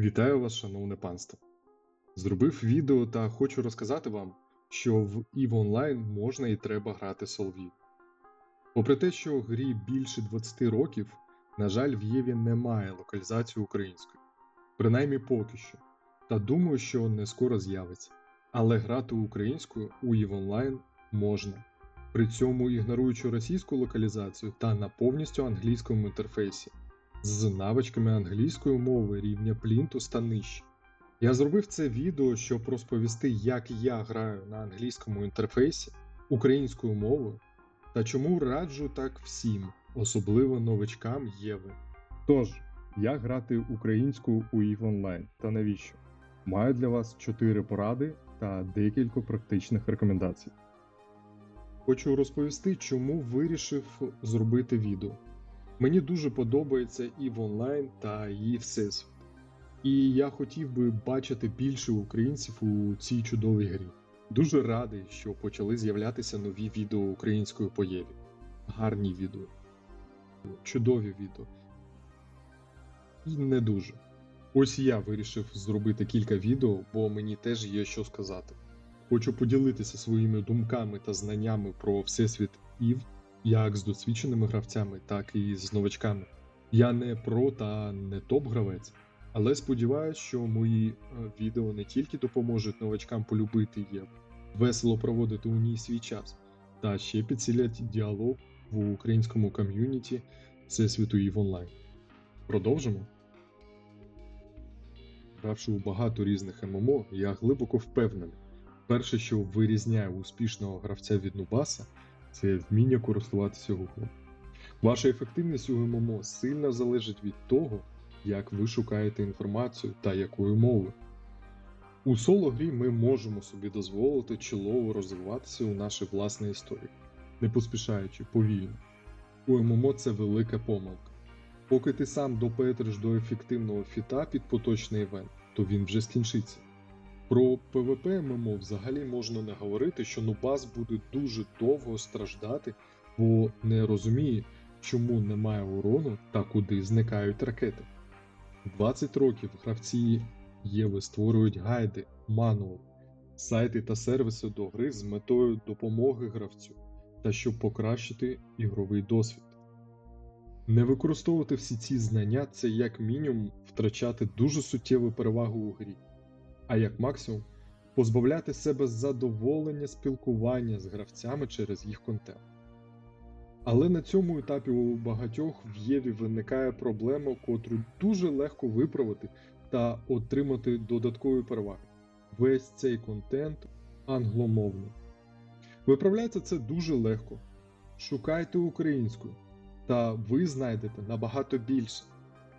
Вітаю вас, шановне панство. Зробив відео та хочу розказати вам, що в EVE Online можна і треба грати Солов'їв. Попри те, що грі більше 20 років, на жаль, в Єві немає локалізації української, принаймні поки що. Та думаю, що не скоро з'явиться. Але грати українською у EVE Online можна, при цьому ігноруючи російську локалізацію та на повністю англійському інтерфейсі з навичками англійської мови рівня плінтус та нижче. Я зробив це відео, щоб розповісти, як я граю на англійському інтерфейсі українською мовою та чому раджу так всім, особливо новичкам Єви. Тож, як грати українською у EVE Online та навіщо? Маю для вас 4 поради та декілька практичних рекомендацій. Хочу розповісти, чому вирішив зробити відео. Мені дуже подобається і в онлайн та її всесвіт. І я хотів би бачити більше українців у цій чудовій грі. Дуже радий, що почали з'являтися нові відео українською по Єві. Гарні відео, чудові відео. І не дуже. Ось я вирішив зробити кілька відео, бо мені теж є що сказати. Хочу поділитися своїми думками та знаннями про всесвіт Ів як з досвідченими гравцями, так і з новачками. Я не про та не топ-гравець, але сподіваюся, що мої е, відео не тільки допоможуть новачкам полюбити Єву, весело проводити у ній свій час, та ще підсилять діалог в українському ком'юніті Всесвіту Ів онлайн. Продовжимо. Гравши у багато різних ММО, я глибоко впевнений. Перше, що вирізняє успішного гравця від Нубаса, це вміння користуватися Google. Ваша ефективність у ММО сильно залежить від того, як ви шукаєте інформацію та якою мовою. У соло грі ми можемо собі дозволити чолово розвиватися у нашій власній історії, не поспішаючи повільно. У ММО це велика помилка. Поки ти сам допетриш до ефективного фіта під поточний івент, то він вже скінчиться. Про ПВП ММО взагалі можна не говорити, що Нубас буде дуже довго страждати, бо не розуміє, чому немає урону та куди зникають ракети. 20 років гравці Єви створюють гайди, мануал, сайти та сервіси до гри з метою допомоги гравцю та щоб покращити ігровий досвід. Не використовувати всі ці знання це як мінімум втрачати дуже суттєву перевагу у грі а як максимум позбавляти себе задоволення спілкування з гравцями через їх контент. Але на цьому етапі у багатьох в Єві виникає проблема, котру дуже легко виправити та отримати додаткові переваги. Весь цей контент англомовний. Виправляється це дуже легко. Шукайте українську, та ви знайдете набагато більше.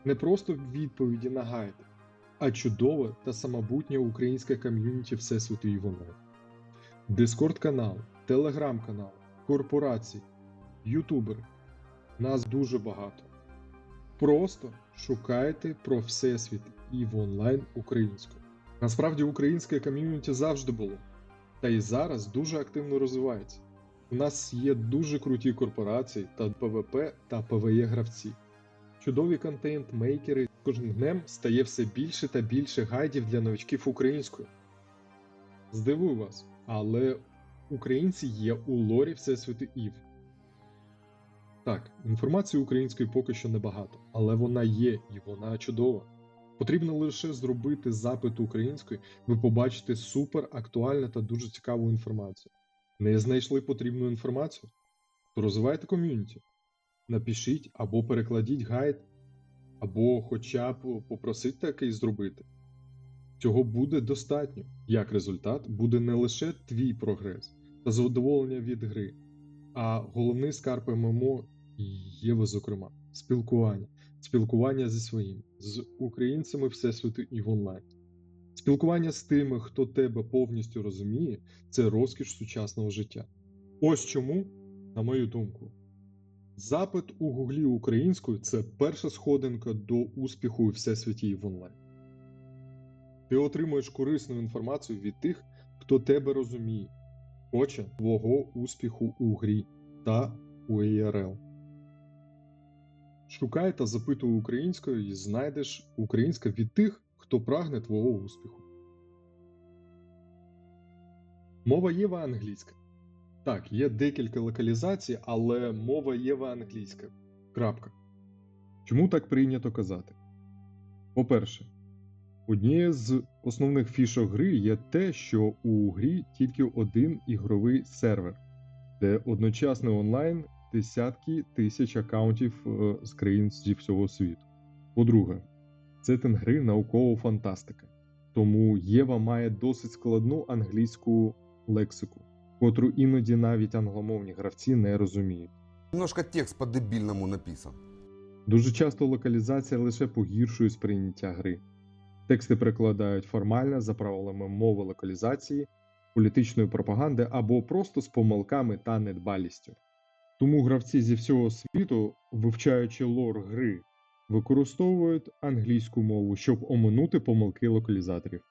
Не просто відповіді на гайди, а чудове та самобутнє українське ком'юніті Всесвіту і онлайн. Дискорд канал, телеграм канал, корпорації, ютубери. Нас дуже багато. Просто шукайте про Всесвіт і в онлайн українською. Насправді українське ком'юніті завжди було, та і зараз дуже активно розвивається. У нас є дуже круті корпорації та ПВП та ПВЕ гравці чудові контент-мейкери. Кожним днем стає все більше та більше гайдів для новачків українською. Здивую вас, але українці є у лорі Всесвіту Ів. Так, інформації української поки що небагато, але вона є і вона чудова. Потрібно лише зробити запит української, ви побачите супер актуальну та дуже цікаву інформацію. Не знайшли потрібну інформацію? То розвивайте ком'юніті напишіть або перекладіть гайд, або хоча б попросіть такий зробити. Цього буде достатньо. Як результат, буде не лише твій прогрес та задоволення від гри, а головний скарб ММО є, зокрема, спілкування, спілкування зі своїм, з українцями Всесвіту і в онлайн. Спілкування з тими, хто тебе повністю розуміє, це розкіш сучасного життя. Ось чому, на мою думку, Запит у Гуглі українською це перша сходинка до успіху у всесвіті в онлайн. Ти отримуєш корисну інформацію від тих, хто тебе розуміє, хоче твого успіху у грі та у ERL. Шукай та запитуй українською і знайдеш українське від тих, хто прагне твого успіху. Мова Єва англійська. Так, є декілька локалізацій, але мова Єва англійська. Крапка. Чому так прийнято казати? По-перше, однією з основних фішок гри є те, що у грі тільки один ігровий сервер, де одночасно онлайн десятки тисяч аккаунтів е, з країн зі всього світу. По-друге, це гри наукова фантастика, тому Єва має досить складну англійську лексику, котру іноді навіть англомовні гравці не розуміють. Немножко текст по-дебильному написан. Дуже часто локалізація лише погіршує сприйняття гри. Тексти перекладають формально за правилами мови локалізації, політичної пропаганди або просто з помилками та недбалістю. Тому гравці зі всього світу, вивчаючи лор гри, використовують англійську мову, щоб оминути помилки локалізаторів.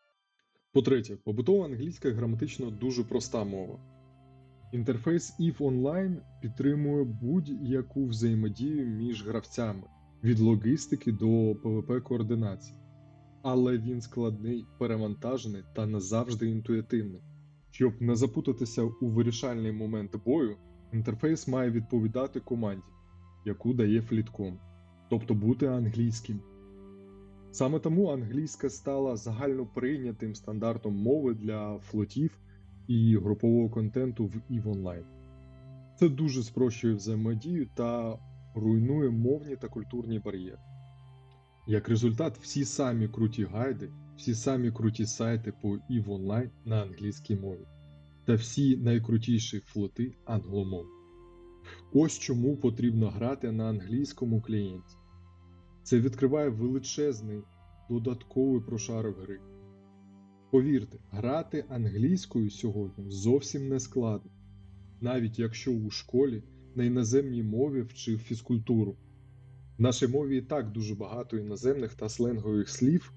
По-третє, побутова англійська граматично дуже проста мова. Інтерфейс EVE Online підтримує будь-яку взаємодію між гравцями від логістики до PvP координації, але він складний, перевантажений та не завжди інтуїтивний. Щоб не запутатися у вирішальний момент бою, інтерфейс має відповідати команді, яку дає флітком, тобто бути англійським. Саме тому англійська стала загально прийнятим стандартом мови для флотів і групового контенту в EVE Online. Це дуже спрощує взаємодію та руйнує мовні та культурні бар'єри. Як результат, всі самі круті гайди, всі самі круті сайти по EVE Online на англійській мові, та всі найкрутіші флоти англомовні. Ось чому потрібно грати на англійському клієнті. Це відкриває величезний додатковий прошарок гри. Повірте, грати англійською сьогодні зовсім не складно, навіть якщо у школі на іноземній мові вчив фізкультуру. В нашій мові і так дуже багато іноземних та сленгових слів,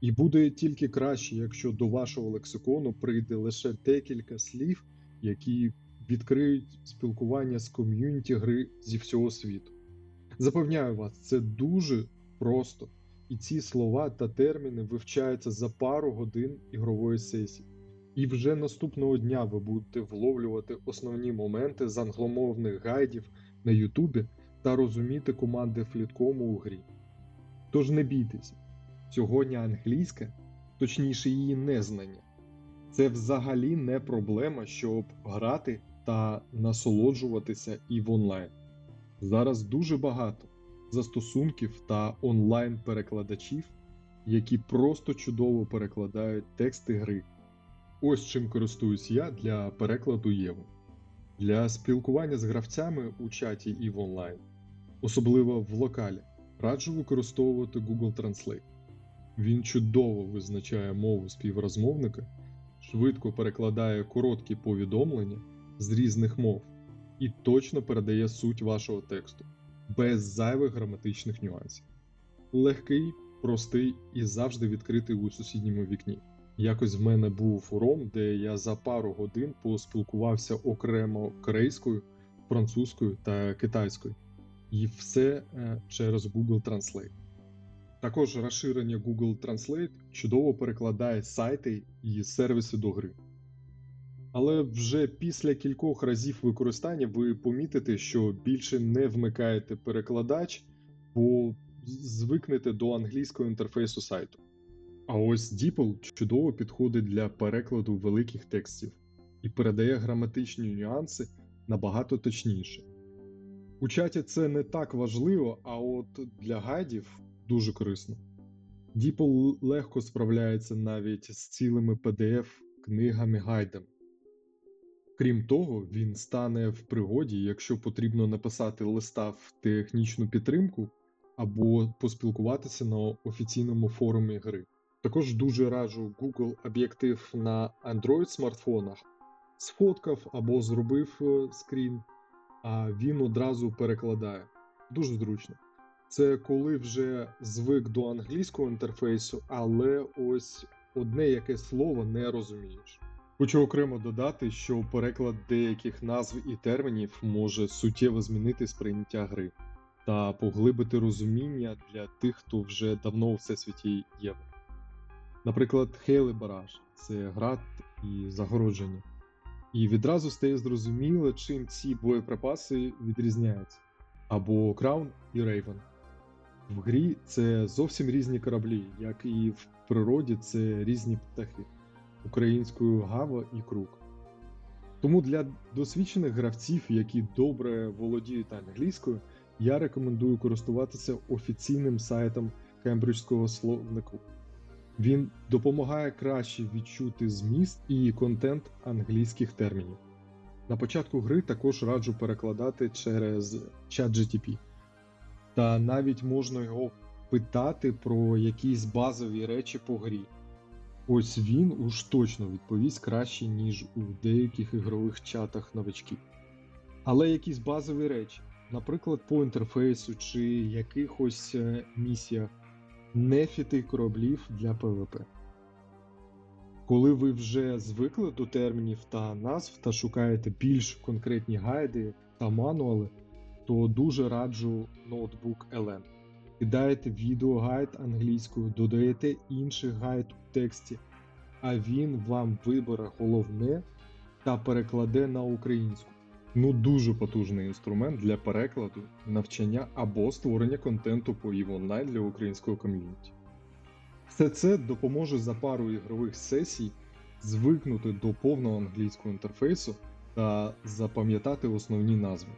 і буде тільки краще, якщо до вашого лексикону прийде лише декілька слів, які відкриють спілкування з ком'юніті гри зі всього світу. Запевняю вас, це дуже просто, і ці слова та терміни вивчаються за пару годин ігрової сесії. І вже наступного дня ви будете вловлювати основні моменти з англомовних гайдів на Ютубі та розуміти команди фліткому у грі. Тож не бійтеся, сьогодні англійська, точніше її незнання, це взагалі не проблема, щоб грати та насолоджуватися і в онлайн. Зараз дуже багато застосунків та онлайн-перекладачів, які просто чудово перекладають тексти гри. Ось чим користуюсь я для перекладу Єви. Для спілкування з гравцями у чаті і в онлайн, особливо в локалі, раджу використовувати Google Translate. Він чудово визначає мову співрозмовника, швидко перекладає короткі повідомлення з різних мов і точно передає суть вашого тексту без зайвих граматичних нюансів. Легкий, простий і завжди відкритий у сусідньому вікні. Якось в мене був форум, де я за пару годин поспілкувався окремо корейською, французькою та китайською, і все е, через Google Translate. Також розширення Google Translate чудово перекладає сайти і сервіси до гри. Але вже після кількох разів використання ви помітите, що більше не вмикаєте перекладач, бо звикнете до англійського інтерфейсу сайту. А ось DeepL чудово підходить для перекладу великих текстів і передає граматичні нюанси набагато точніше. У чаті це не так важливо, а от для гайдів дуже корисно. DeepL легко справляється навіть з цілими PDF-книгами-гайдами. Крім того, він стане в пригоді, якщо потрібно написати листа в технічну підтримку або поспілкуватися на офіційному форумі гри. Також дуже раджу Google об'єктив на Android смартфонах, сфоткав або зробив е, скрін, а він одразу перекладає. Дуже зручно. Це коли вже звик до англійського інтерфейсу, але ось одне яке слово не розумієш. Хочу окремо додати, що переклад деяких назв і термінів може суттєво змінити сприйняття гри та поглибити розуміння для тих, хто вже давно у всесвіті Євро. Наприклад, Хейли Бараж це град і загородження. І відразу стає зрозуміло, чим ці боєприпаси відрізняються. Або Краун і Рейвен. В грі це зовсім різні кораблі, як і в природі це різні птахи українською Гава і Крук. Тому для досвідчених гравців, які добре володіють англійською, я рекомендую користуватися офіційним сайтом Кембриджського словнику. Він допомагає краще відчути зміст і контент англійських термінів. На початку гри також раджу перекладати через ChatGTP. Та навіть можна його питати про якісь базові речі по грі. Ось він уж точно відповість краще, ніж у деяких ігрових чатах новачків. Але якісь базові речі, наприклад, по інтерфейсу чи якихось е, місіях, нефіти кораблів для ПВП. Коли ви вже звикли до термінів та назв та шукаєте більш конкретні гайди та мануали, то дуже раджу ноутбук LM. Кидаєте відеогайд англійською, додаєте інший гайд у тексті, а він вам вибере головне та перекладе на українську. Ну, дуже потужний інструмент для перекладу, навчання або створення контенту по EVE для українського ком'юніті. Все це допоможе за пару ігрових сесій звикнути до повного англійського інтерфейсу та запам'ятати основні назви.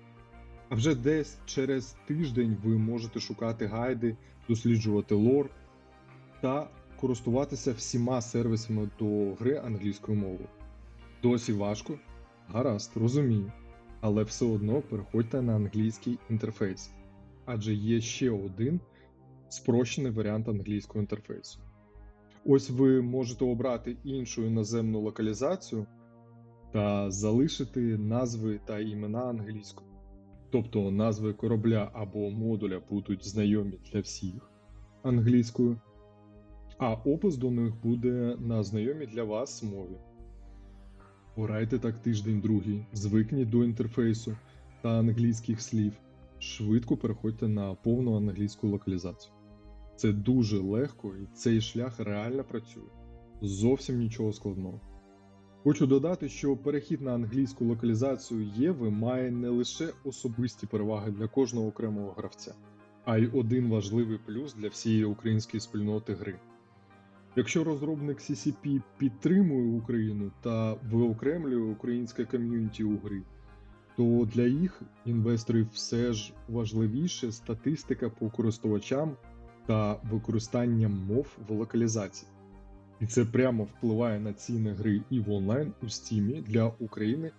А вже десь через тиждень ви можете шукати гайди, досліджувати лор та користуватися всіма сервісами до гри англійською мовою. Досі важко? Гаразд, розумію. Але все одно переходьте на англійський інтерфейс, адже є ще один спрощений варіант англійського інтерфейсу. Ось ви можете обрати іншу іноземну локалізацію та залишити назви та імена англійською. Тобто назви корабля або модуля будуть знайомі для всіх англійською, а опис до них буде на знайомій для вас мові. Порайте так тиждень другий, звикніть до інтерфейсу та англійських слів. Швидко переходьте на повну англійську локалізацію. Це дуже легко і цей шлях реально працює. Зовсім нічого складного. Хочу додати, що перехід на англійську локалізацію Єви має не лише особисті переваги для кожного окремого гравця, а й один важливий плюс для всієї української спільноти гри. Якщо розробник CCP підтримує Україну та виокремлює українське ком'юніті у грі, то для їх інвесторів все ж важливіше статистика по користувачам та використанням мов в локалізації. І це прямо впливає на ціни гри і в онлайн у Steam для України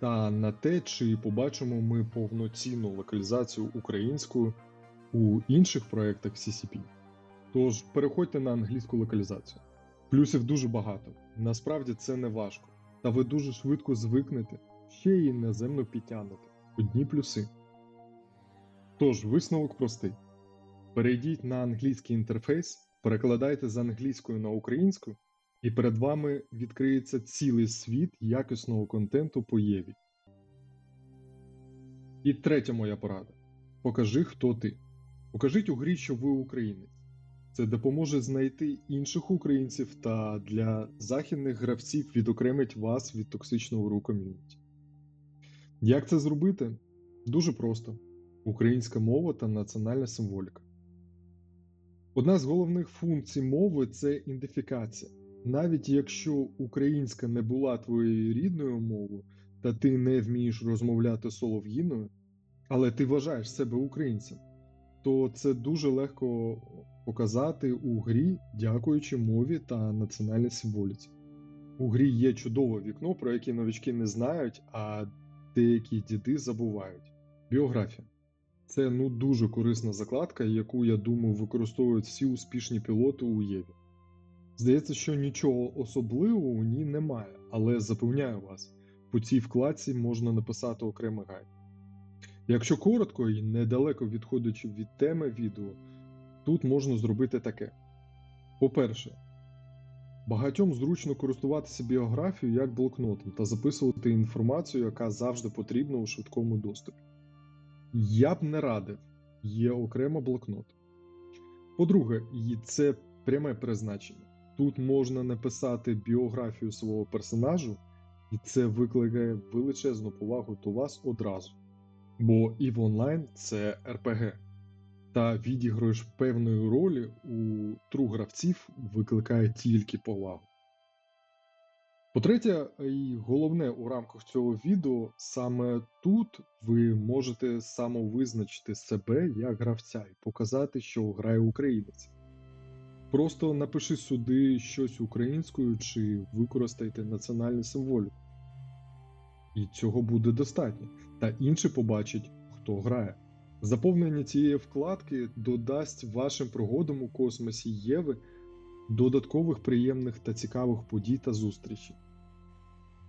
та на те, чи побачимо ми повноцінну локалізацію українською у інших проєктах CCP. Тож переходьте на англійську локалізацію. Плюсів дуже багато. Насправді це не важко. Та ви дуже швидко звикнете, ще й іноземно підтягнете. Одні плюси. Тож, висновок простий: перейдіть на англійський інтерфейс, перекладайте з англійської на українську, і перед вами відкриється цілий світ якісного контенту по Єві. І третя моя порада: покажи, хто ти. Покажіть у грі, що ви українець. Це допоможе знайти інших українців та для західних гравців відокремить вас від токсичного ру ком'юніті. Як це зробити? Дуже просто: українська мова та національна символіка. Одна з головних функцій мови це ідентифікація. Навіть якщо українська не була твоєю рідною мовою, та ти не вмієш розмовляти солов'їною, але ти вважаєш себе українцем, то це дуже легко показати у грі, дякуючи мові та національній символіці. У грі є чудове вікно, про яке новички не знають, а деякі діди забувають. Біографія. Це ну дуже корисна закладка, яку, я думаю, використовують всі успішні пілоти у Єві. Здається, що нічого особливого у ній немає, але запевняю вас, по цій вкладці можна написати окремий гайд. Якщо коротко і недалеко відходячи від теми відео, тут можна зробити таке. По-перше, багатьом зручно користуватися біографією як блокнотом та записувати інформацію, яка завжди потрібна у швидкому доступі. Я б не радив, є окремо блокнот. По-друге, і це пряме призначення. Тут можна написати біографію свого персонажу, і це викликає величезну повагу до вас одразу. Бо EVE Online це РПГ, та відіграєш певної ролі у тру гравців викликає тільки повагу. По-третє, і головне у рамках цього відео, саме тут ви можете самовизначити себе як гравця і показати, що грає українець. Просто напиши сюди щось українською чи використайте національну символіку. І цього буде достатньо. Та інші побачать, хто грає. Заповнення цієї вкладки додасть вашим пригодам у космосі Єви додаткових приємних та цікавих подій та зустрічей.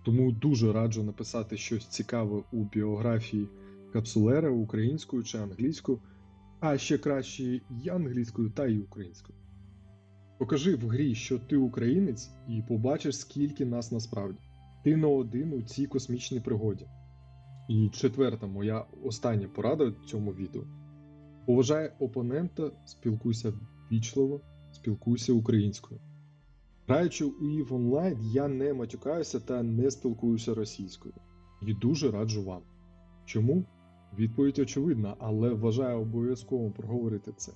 Тому дуже раджу написати щось цікаве у біографії капсулера українською чи англійською, а ще краще і англійською та й українською. Покажи в грі, що ти українець, і побачиш, скільки нас насправді. Ти на один у цій космічній пригоді. І четверта моя остання порада в цьому відео. Поважай опонента, спілкуйся ввічливо, спілкуйся українською. Граючи у EVE Online, я не матюкаюся та не спілкуюся російською. І дуже раджу вам. Чому? Відповідь очевидна, але вважаю обов'язково проговорити це.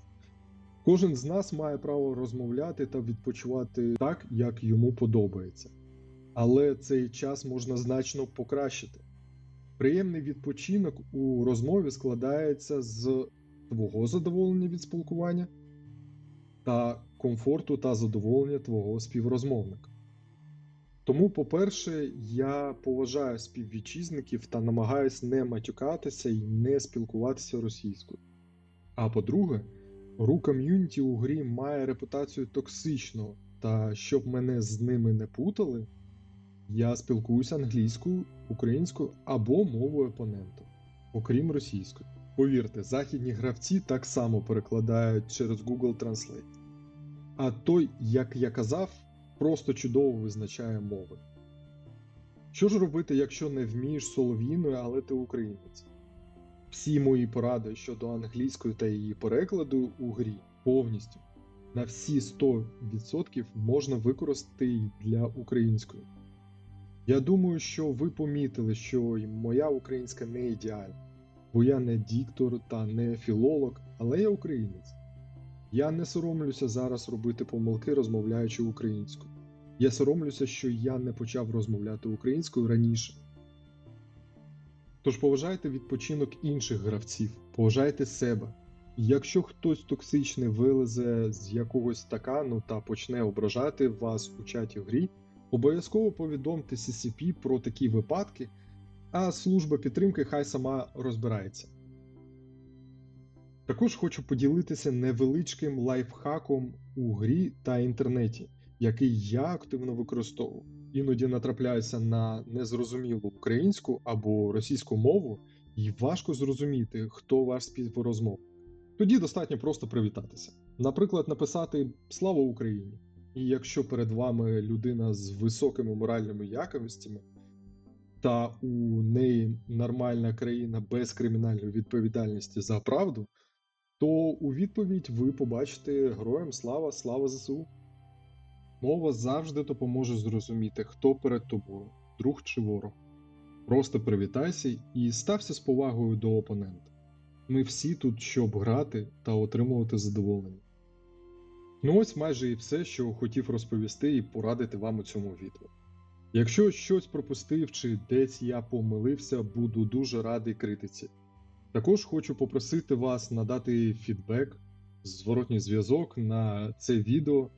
Кожен з нас має право розмовляти та відпочивати так, як йому подобається. Але цей час можна значно покращити. Приємний відпочинок у розмові складається з твого задоволення від спілкування та комфорту та задоволення твого співрозмовника. Тому, по-перше, я поважаю співвітчизників та намагаюсь не матюкатися і не спілкуватися російською. А по-друге, ру ком'юніті у грі має репутацію токсичного, та щоб мене з ними не путали, я спілкуюся англійською, українською або мовою опонента, окрім російської. Повірте, західні гравці так само перекладають через Google Translate. А той, як я казав, просто чудово визначає мови. Що ж робити, якщо не вмієш солов'їною, але ти українець? Всі мої поради щодо англійської та її перекладу у грі повністю на всі 100% можна використати і для української. Я думаю, що ви помітили, що моя українська не ідеальна, бо я не діктор та не філолог, але я українець. Я не соромлюся зараз робити помилки, розмовляючи українською. Я соромлюся, що я не почав розмовляти українською раніше. Тож поважайте відпочинок інших гравців, поважайте себе. Якщо хтось токсичний вилезе з якогось стакану та почне ображати вас у чаті грі, обов'язково повідомте CCP про такі випадки, а служба підтримки хай сама розбирається. Також хочу поділитися невеличким лайфхаком у грі та інтернеті, який я активно використовую. Іноді натрапляюся на незрозумілу українську або російську мову, і важко зрозуміти, хто ваш співрозмовник. Тоді достатньо просто привітатися. Наприклад, написати Слава Україні! І якщо перед вами людина з високими моральними якостями, та у неї нормальна країна без кримінальної відповідальності за правду, то у відповідь ви побачите героям слава, слава ЗСУ. Мова завжди допоможе зрозуміти, хто перед тобою, друг чи ворог. Просто привітайся і стався з повагою до опонента. Ми всі тут, щоб грати та отримувати задоволення. Ну ось майже і все, що хотів розповісти і порадити вам у цьому відео. Якщо щось пропустив чи десь я помилився, буду дуже радий критиці. Також хочу попросити вас надати фідбек, зворотній зв'язок на це відео,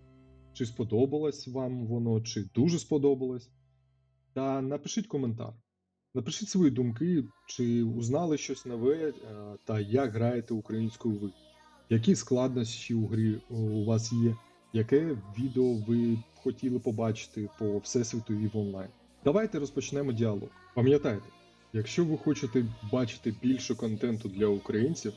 чи сподобалось вам воно, чи дуже сподобалось. Та напишіть коментар. Напишіть свої думки, чи узнали щось нове, е, та як граєте українською ви. Які складнощі у грі у вас є, яке відео ви хотіли побачити по Всесвіту і в онлайн? Давайте розпочнемо діалог. Пам'ятайте, якщо ви хочете бачити більше контенту для українців,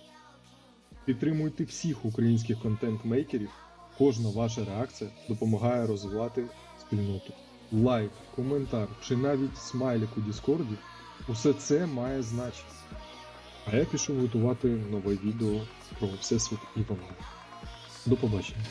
підтримуйте всіх українських контент-мейкерів. Кожна ваша реакція допомагає розвивати спільноту. Лайк, коментар чи навіть смайлик у Діскорді усе це має значення. А я пішов готувати нове відео про Всесвіт і онлайн. До побачення.